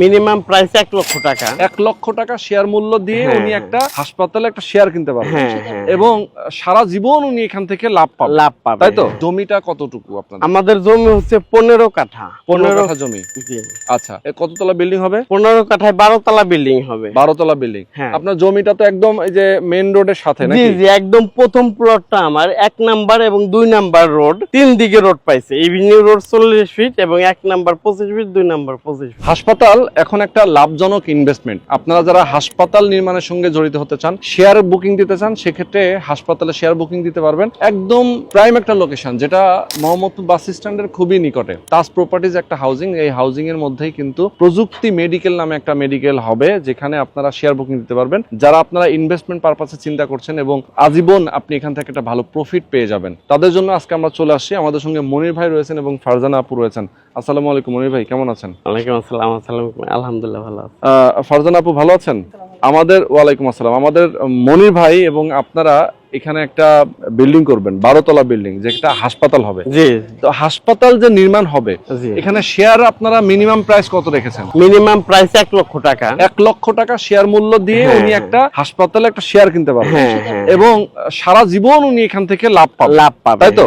Minimum price এক লক্ষ টাকা। এক লক্ষ টাকা শেয়ার মূল্য দিয়ে হ্যাঁ, উনি হ্যাঁ। একটা হাসপাতালে একটা শেয়ার কিনতে পারবেন। হ্যাঁ এবং সারা জীবন উনি এখান থেকে লাভ পাবেন। লাভ পাবে তাই তো। জমিটা কতটুকু আপনাদের? আমাদের জমি হচ্ছে পনেরো কাঠা। পনেরো কাঠা জমি? আচ্ছা কততলা বিল্ডিং হবে? পনেরো কাঠায় বারো তলা বিল্ডিং হবে। বারো তলা বিল্ডিং হ্যাঁ। আপনার জমিটা তো একদম এই যে মেইন রোডের সাথে জি জি একদম প্রথম প্লটটা আমার। এক নাম্বার এবং দুই নাম্বার রোড তিন দিকে রোড পাইছে। এভিনিউ রোড চল্লিশ ফিট এবং এক নাম্বার পঁচিশ ফিট দুই নাম্বার পঁচিশ ফিট হাসপাতাল এখন একটা লাভজনক ইনভেস্টমেন্ট আপনারা যারা হাসপাতাল নির্মাণের সঙ্গে জড়িত হতে চান শেয়ার বুকিং দিতে চান, সেক্ষেত্রে হাসপাতালে শেয়ার বুকিং দিতে পারবেন। একদম প্রাইম একটা লোকেশন যেটা মোহাম্মদপুর বাস স্ট্যান্ডের খুবই নিকটে। তাজ প্রপার্টিজ একটা হাউজিং এই হাউজিং এর মধ্যেই কিন্তু প্রযুক্তি মেডিকেল নামে একটা মেডিকেল হবে, যেখানে আপনারা শেয়ার বুকিং দিতে পারবেন। যারা আপনারা ইনভেস্টমেন্ট পারপাসে চিন্তা করছেন এবং আজীবন আপনি এখান থেকে একটা ভালো প্রফিট পেয়ে যাবেন। তাদের জন্য আজকে আমরা চলে আসছি। আমাদের সঙ্গে মনির ভাই রয়েছেন এবং ফারজানা আপু রয়েছেন। আসসালামু আলাইকুম মনির ভাই, কেমন আছেন? ওয়ালাইকুম আসসালাম আসসালাম আলহামদুলিল্লাহ ভালো ফারজানা আপু ভালো আছেন? আমাদের ওয়ালাইকুম আসসালাম। আমাদের মনির ভাই এবং আপনারা এখানে একটা বিল্ডিং করবেন বারো তলা বিল্ডিং যেটা হাসপাতাল হবে। জি। তো হাসপাতাল যে নির্মাণ হবে এখানে শেয়ার আপনারা মিনিমাম প্রাইস কত রেখেছেন? মিনিমাম প্রাইস এক লক্ষ টাকা। এক লক্ষ টাকা শেয়ার মূল্য দিয়ে হ্যাঁ, উনি। একটা হাসপাতালে একটা শেয়ার কিনতে পারবেন। হ্যাঁ হ্যাঁ। এবং সারা জীবন উনি এখান থেকে লাভ পাবেন। লাভ পাবে তাই তো?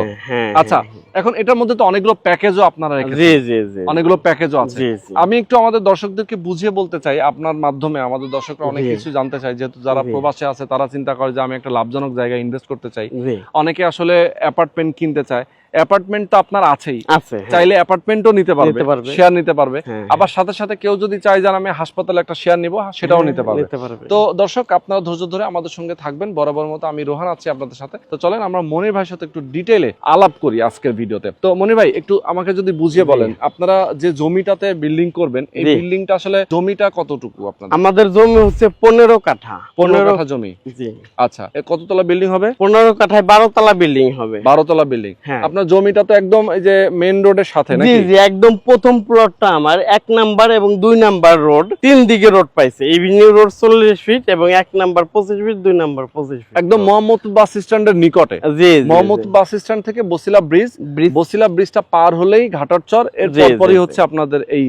আচ্ছা এখন এটার মধ্যে তো অনেকগুলো প্যাকেজও আপনারা জি রেখেছেন। জি জি অনেকগুলো প্যাকেজও আছে। আমি একটু আমাদের দর্শকদেরকে বুঝিয়ে বলতে চাই আপনার মাধ্যমে। আমাদের দর্শকরা অনেক কিছু জানতে চাই যেহেতু যারা। প্রবাসে আছে তারা চিন্তা করে যে আমি একটা লাভজনক জায়গায় ইনভেস্ট করতে চাই। অনেকে আসলে অ্যাপার্টমেন্ট কিনতে চায়। অ্যাপার্টমেন্ট তো আপনার আছেই। আছে হ্যাঁ। চাইলে অ্যাপার্টমেন্টও নিতে পারবে শেয়ার নিতে পারবে। হ্যাঁ, আবার সাথে সাথে কেউ যদি চায় যে আমি হাসপাতালে একটা শেয়ার নিব সেটাও হ্যাঁ, নিতে পারবে। তো দর্শক আপনারা ধৈর্য ধরে আমাদের সঙ্গে থাকবেন। বরাবর মতো আমি রোহান আছি আপনাদের সাথে। তো চলেন আমরা মনির ভাইয়ের সাথে একটু ডিটেলে আলাপ করি আজকের ভিডিওতে। তো মনির ভাই একটু আমাকে যদি বুঝিয়ে বলেন আপনারা যে জমিটাতে বিল্ডিং করবেন এই। বিল্ডিংটা আসলে জমিটা কতটুকু আপনাদের? আমাদের জমি হচ্ছে পনেরো কাঠা। পনেরো কাঠা জমি? জি। আচ্ছা এ কততলা বিল্ডিং হবে? পনেরো কাঠায় বারো তলা বিল্ডিং হবে। বারো তলা বিল্ডিং হ্যাঁ। আপনার জমিটা তো একদম এই যে মেইন রোডের সাথে নাকি? জি একদম প্রথম প্লটটা আমার। এক নাম্বার এবং দুই নাম্বার রোড তিন দিকে রোড পাইছে। এভিনিউ রোড চল্লিশ ফিট এবং এক নাম্বার পঁচিশ ফিট দুই নাম্বার পঁচিশ ফিট একদম মোহাম্মদপুর বাস স্ট্যান্ডের নিকটে। জি মোহাম্মদ বাস স্ট্যান্ড থেকে বসিলা ব্রিজ। বসিলা ব্রিজটা পার হলেই ঘাটরচর। এর পরপরই হচ্ছে আপনাদের এই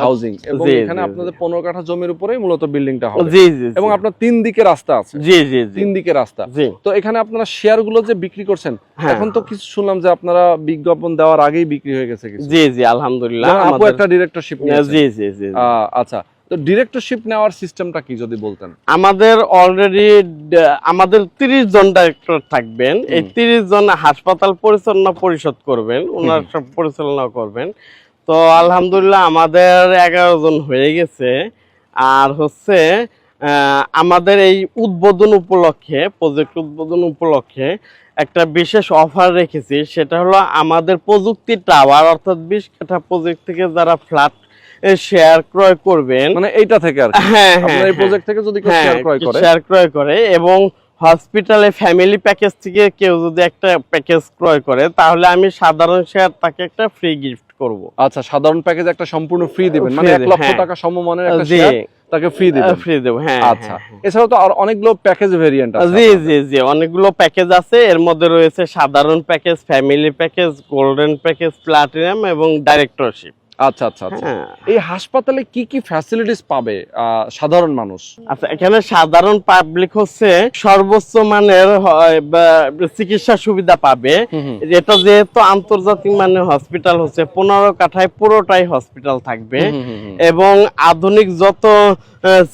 হাউজিং এবং এখানে আপনাদের পনেরো কাঠা জমির উপরেই মূলত বিল্ডিংটা হবে। জি জি এবং আপনার তিন দিকে রাস্তা আছে। জি জি তিন দিকে রাস্তা। তো এখানে আপনারা শেয়ারগুলো যে বিক্রি করছেন হ্যাঁ। এখন তো কিছু শুনলাম যে আপনারা বিজ্ঞাপন দেওয়ার আগেই বিক্রি হয়ে গেছে কিছু। জি জি আলহামদুলিল্লাহ আপু একটা ডিরেক্টরশিপ জি জি জি জি। আচ্ছা। তো ডিরেক্টরশিপ নেওয়ার সিস্টেমটা কি যদি বলতেন? আমাদের অলরেডি আমাদের তিরিশ জন ডাইরেক্টর থাকবেন। এই হুম। তিরিশ জন হাসপাতাল পরিচালনা পরিষদ করবেন ওনার সব পরিচালনা করবেন। তো আলহামদুলিল্লাহ আমাদের এগারো জন হয়ে গেছে। আর হচ্ছে আমাদের এই উদ্বোধন উপলক্ষে প্রজেক্ট উদ্বোধন উপলক্ষে একটা বিশেষ অফার রেখেছি। সেটা হলো আমাদের প্রযুক্তি টাওয়ার অর্থাৎ বিশ কাঠা প্রজেক্ট থেকে যারা ফ্ল্যাট শেয়ার ক্রয় করবেন মানে এইটা থেকে আর হ্যাঁ এই প্রজেক্ট থেকে যদি কেউ শেয়ার ক্রয় করে? শেয়ার ক্রয় করে এবং হসপিটালে ফ্যামিলি প্যাকেজ থেকে কেউ যদি একটা প্যাকেজ ক্রয় করে তাহলে আমি সাধারণ শেয়ার তাকে একটা ফ্রি গিফট করব। আচ্ছা সাধারণ প্যাকেজ একটা সম্পূর্ণ ফ্রি দিবেন মানে 1 লক্ষ হ্যাঁ। টাকা সমমানের একটা শেয়ার তাকে ফ্রি দিবেন। ফ্রি দেব হ্যাঁ আচ্ছা। এছাড়া এছাড়াও তো আর অনেকগুলো প্যাকেজ ভেরিয়েন্ট হ্যাঁ। আছে জি জি জি অনেকগুলো প্যাকেজ আছে। এর মধ্যে রয়েছে সাধারণ package family package golden package platinum এবং ডাইরেক্টরশিপ আচ্ছা আচ্ছা আচ্ছা। হ্যাঁ। এই হাসপাতালে কি কি ফ্যাসিলিটিস পাবে সাধারণ মানুষ? আচ্ছা এখানে সাধারণ পাবলিক হচ্ছে সর্বোচ্চ মানের চিকিৎসা সুবিধা পাবে। এটা যেহেতু আন্তর্জাতিক মানের হসপিটাল হচ্ছে পনেরো কাঠায় পুরোটাই হসপিটাল থাকবে। এবং আধুনিক যত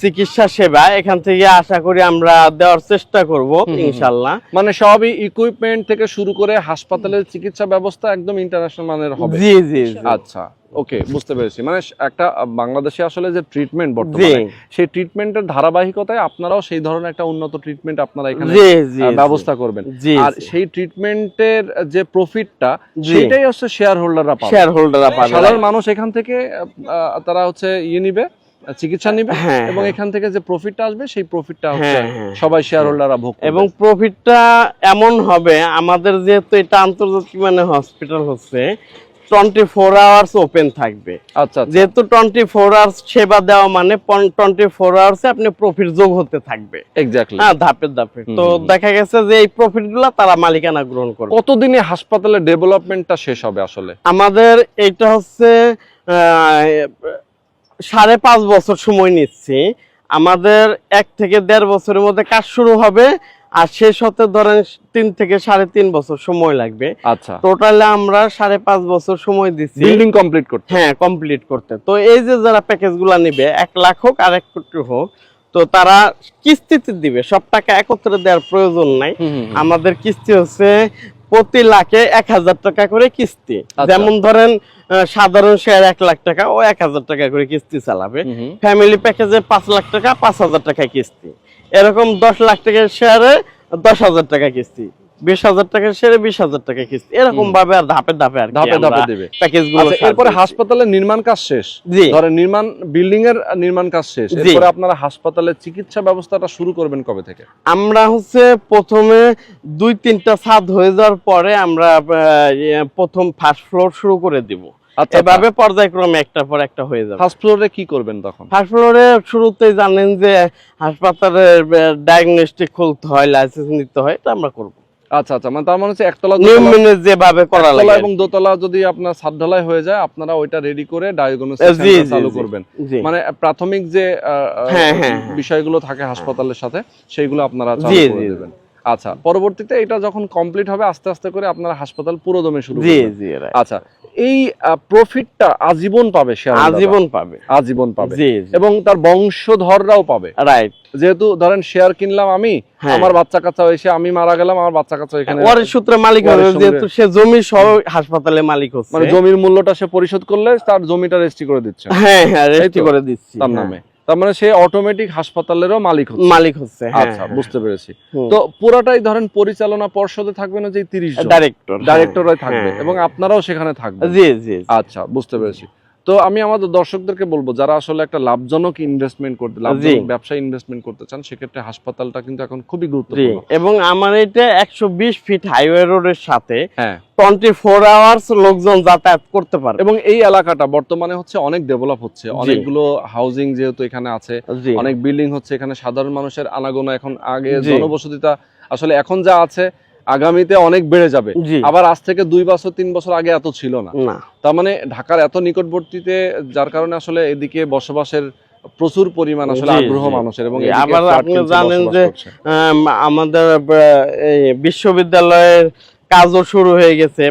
চিকিৎসা সেবা এখান থেকে আশা করি আমরা দেওয়ার চেষ্টা করব। ইনশাল্লাহ। মানে সবই ইকুইপমেন্ট থেকে শুরু করে হাসপাতালের চিকিৎসা ব্যবস্থা একদম ইন্টারন্যাশনাল মানের হবে। জি জি। আচ্ছা। ওকে বুঝতে পেরেছি মানে একটা বাংলাদেশে আসলে যে ট্রিটমেন্ট বর্তমানে সেই ট্রিটমেন্টের ধারাবাহিকতায় আপনারাও সেই ধরনের একটা উন্নত ট্রিটমেন্ট আপনারা এখানে। ব্যবস্থা করবেন আর সেই ট্রিটমেন্টের যে প্রফিটটা সেটাই হচ্ছে শেয়ার হোল্ডাররা পাবে শেয়ার হোল্ডাররা পাবে সাধারণ মানুষ এখান থেকে তারা হচ্ছে ইয়ে নিবে চিকিৎসা নিবে হ্যাঁ, এবং হ্যাঁ। এখান থেকে যে প্রফিটটা আসবে সেই প্রফিটটা হচ্ছে হ্যাঁ। সবাই শেয়ার হোল্ডাররা ভোগ। এবং প্রফিটটা এমন হবে আমাদের যেহেতু এটা আন্তর্জাতিক মানে হসপিটাল হচ্ছে টোয়েন্টি ফোর আওয়ার্স ওপেন থাকবে। আচ্ছা আচ্ছা। যেহেতু টোয়েন্টি ফোর আওয়ার্স সেবা দেওয়া মানে টোয়েন্টি ফোর আওয়ার্সে আপনি প্রফিট যোগ হতে থাকবে। এক্স্যাক্টলি হ্যাঁ ধাপে। ধাপে তো। দেখা গেছে যে এই প্রফিটগুলা তারা মালিকানা গ্রহণ করবে। কতদিনে হাসপাতালের ডেভেলপমেন্টটা শেষ হবে আসলে? আমাদের এইটা হচ্ছে সাড়ে পাঁচ বছর সময় নিচ্ছি। আমাদের এক থেকে দেড় বছরের মধ্যে কাজ শুরু হবে। আর শেষ হতে ধরেন তিন থেকে সাড়ে তিন বছর সময় লাগবে। আচ্ছা। টোটালে আমরা সাড়ে পাঁচ বছর সময় দিচ্ছি বিল্ডিং কমপ্লিট করতে। হ্যাঁ কমপ্লিট করতে। তো এই যে যারা প্যাকেজগুলো নিবে এক লাখ হোক আর এক কোটি হোক তো তারা কিস্তিতে দিবে। সব টাকা একত্রে দেওয়ার প্রয়োজন নাই। আমাদের কিস্তি হচ্ছে প্রতি লাখে এক হাজার টাকা করে কিস্তি। আচ্ছা। যেমন ধরেন সাধারণ শেয়ার এক লাখ টাকা ও এক হাজার টাকা করে কিস্তি চালাবে। ফ্যামিলি প্যাকেজে পাঁচ লাখ টাকা পাঁচ হাজার টাকা কিস্তি। এরকম দশ লাখ টাকার শেয়ারে দশ হাজার টাকা কিস্তি বিশ হাজার টাকার শেয়ারে বিশ হাজার টাকা কিস্তি এরকম ভাবে আর ধাপে ধাপে আর ধাপে ধাপে দেবে। প্যাকেজগুলো এরপরে হাসপাতালের নির্মাণ কাজ শেষ। জি। ধরেন নির্মাণ বিল্ডিং এর নির্মাণ কাজ শেষ। এরপরে আপনারা হাসপাতালের চিকিৎসা ব্যবস্থাটা শুরু করবেন কবে থেকে? আমরা হচ্ছে প্রথমে দুই তিনটা ছাদ হয়ে যাওয়ার পরে আমরা ইয়ে, প্রথম ফার্স্ট ফ্লোর শুরু করে দিব। আচ্ছা এভাবে পর্যায়ক্রমে একটার পর একটা হয়ে যাবে। ফার্স্ট ফ্লোরে কি করবেন তখন? ফার্স্ট ফ্লোরে শুরুতেই জানেন যে হাসপাতালে ডায়াগনস্টিক খুলতে হয় লাইসেন্স নিতে হয় এটা আমরা করব। আচ্ছা আচ্ছা মানে তার মানে হচ্ছে একতলা নিয়ম মেনে যেভাবে করা লাগে। এবং দোতলা যদি আপনার ছাদ ঢালাই হয়ে যায় আপনারা ওইটা রেডি করে ডায়াগনোসিস চালু করবেন। মানে প্রাথমিক যে হ্যাঁ, হ্যাঁ, হ্যাঁ। বিষয়গুলো থাকে হাসপাতালের সাথে সেইগুলো আপনারা চালু করে দেবেন। আচ্ছা পরবর্তীতে এটা যখন কমপ্লিট হবে আস্তে আস্তে করে আপনারা হাসপাতাল পুরো দমে শুরু জি জি আচ্ছা এই প্রফিটটা আজীবন পাবে শেয়ার আজীবন পাবে। আজীবন পাবে। জি এবং তার বংশধররাও পাবে। রাইট যেহেতু ধরেন শেয়ার কিনলাম আমি হ্যাঁ। আমার বাচ্চা কাচ্চা এসে আমি মারা গেলাম আমার বাচ্চা কাচ্চা এখানে ওয়ারিশ সূত্রে মালিক হবে যেহেতু সে জমি সহ হাসপাতালে মালিক হচ্ছে। মানে জমির মূল্যটা সে পরিশোধ করলে তার জমিটা রেজিস্ট্রি করে দিচ্ছে। হ্যাঁ হ্যাঁ রেজিস্ট্রি করে দিচ্ছি তার হ্যাঁ। নামে। তার মানে সে অটোমেটিক হাসপাতালেরও মালিক হচ্ছে। মালিক হচ্ছে হ্যাঁ, আচ্ছা বুঝতে পেরেছি। তো পুরাটাই ধরেন পরিচালনা পর্ষদে থাকবে না যে তিরিশ জন? ডাইরেক্টর ডাইরেক্টরই থাকবে হ্যাঁ। এবং আপনারাও সেখানে থাকবেন? জি জি। আচ্ছা বুঝতে পেরেছি। তো আমি আমাদের দর্শকদেরকে বলব যারা আসলে একটা লাভজনক ইনভেস্টমেন্ট করতে লাভজনক ব্যবসা ইনভেস্টমেন্ট করতে চান সেক্ষেত্রে হাসপাতালটা কিন্তু এখন খুবই গুরুত্বপূর্ণ। এবং আমার এটা একশো বিশ ফিট হাইওয়ে রোডের সাথে হ্যাঁ। টোয়েন্টি ফোর আওয়ার্স লোকজন যাতায়াত করতে পারে এবং এই এলাকাটা বর্তমানে হচ্ছে অনেক ডেভেলপ হচ্ছে। অনেকগুলো হাউজিং যেহেতু এখানে আছে অনেক বিল্ডিং হচ্ছে এখানে সাধারণ মানুষের আনাগোনা এখন আগে জনবসতিটা আসলে এখন যা আছে আগামীতে অনেক বেড়ে যাবে। আবার আজ থেকে দুই বছর তিন বছর আগে এত ছিল না। তার মানে ঢাকার এত নিকটবর্তীতে যার কারণে আসলে এদিকে বসবাসের প্রচুর পরিমাণ আসলে আগ্রহ মানুষের এবং আবার আপনি জানেন যে আমাদের এই বিশ্ববিদ্যালয়ের কাজও শুরু হয়ে গেছে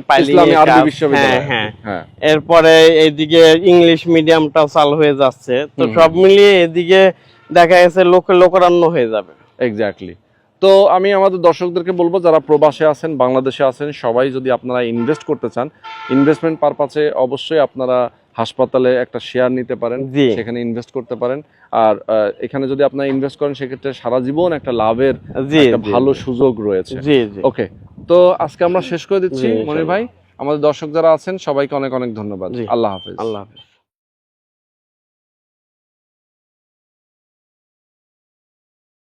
হ্যাঁ হ্যাঁ। হ্যাঁ। এরপরে এইদিকে ইংলিশ মিডিয়ামটাও চালু হয়ে যাচ্ছে। তো সব মিলিয়ে এদিকে দেখা গেছে লোকে লোকারণ্য হয়ে যাবে। এক্স্যাক্টলি তো আমি আমাদের দর্শকদেরকে বলব যারা প্রবাসে আছেন বাংলাদেশে আছেন সবাই যদি আপনারা ইনভেস্ট করতে চান ইনভেস্টমেন্ট পারপাসে অবশ্যই আপনারা হাসপাতালে একটা শেয়ার নিতে পারেন সেখানে ইনভেস্ট করতে পারেন। আর এখানে যদি আপনারা ইনভেস্ট করেন সেক্ষেত্রে সারা জীবন একটা লাভের একটা ভালো সুযোগ রয়েছে। জি জি। ওকে তো আজকে আমরা শেষ করে দিচ্ছি মনির ভাই। আমাদের দর্শক যারা আছেন সবাইকে অনেক অনেক ধন্যবাদ। আল্লাহ হাফেজ। আল্লাহ হাফেজ।